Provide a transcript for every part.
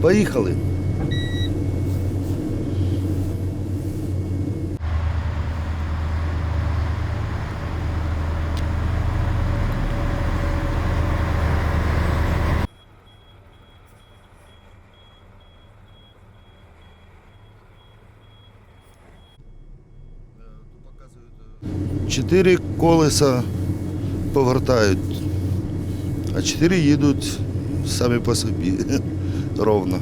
Поїхали. Чотири колеса повертають, а чотири їдуть самі по собі ровно.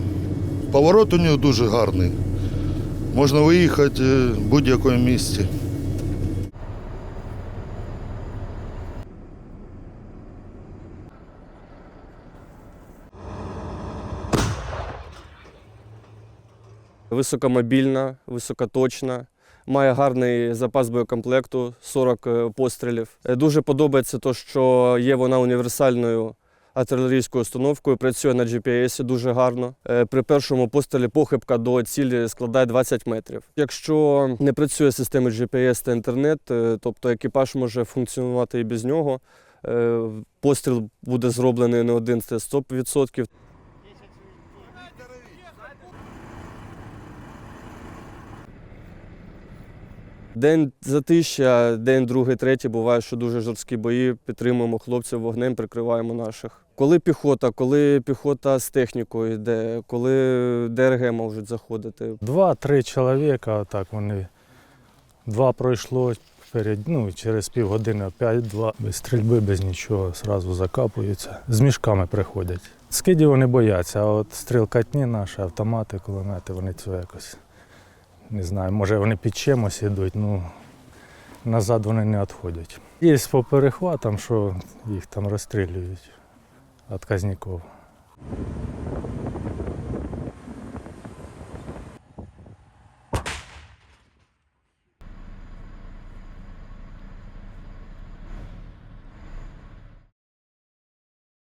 Поворот у нього дуже гарний. Можна виїхати е, в будь-якому місці. Високомобільна, високоточна, має гарний запас боєкомплекту 40 е, пострілів. Е, Дуже подобається те, що є вона універсальною артилерійською установкою, працює на GPS дуже гарно. Е, При першому пострілі похибка до цілі складає 20 метрів. Якщо не працює система GPS та інтернет, е, тобто екіпаж може функціонувати і без нього. Е, Постріл буде зроблений не один, це 100%. День затища, день другий, третій буває, що дуже жорсткі бої. Підтримуємо хлопців вогнем, прикриваємо наших. Коли піхота, коли піхота з технікою йде, коли ДРГ можуть заходити. Два-три чоловіка, отак вони. Два пройшло перед, ну, через півгодини опять два. Без стрільби, без нічого, зразу закапуються. З мішками приходять. Скидів вони бояться, а от стрілкатні наші, автомати, кулемети, вони цього якось. Не знаю, може вони під чимось ідуть, ну назад вони не відходять. Є по перехватам, що їх там розстрілюють відказників.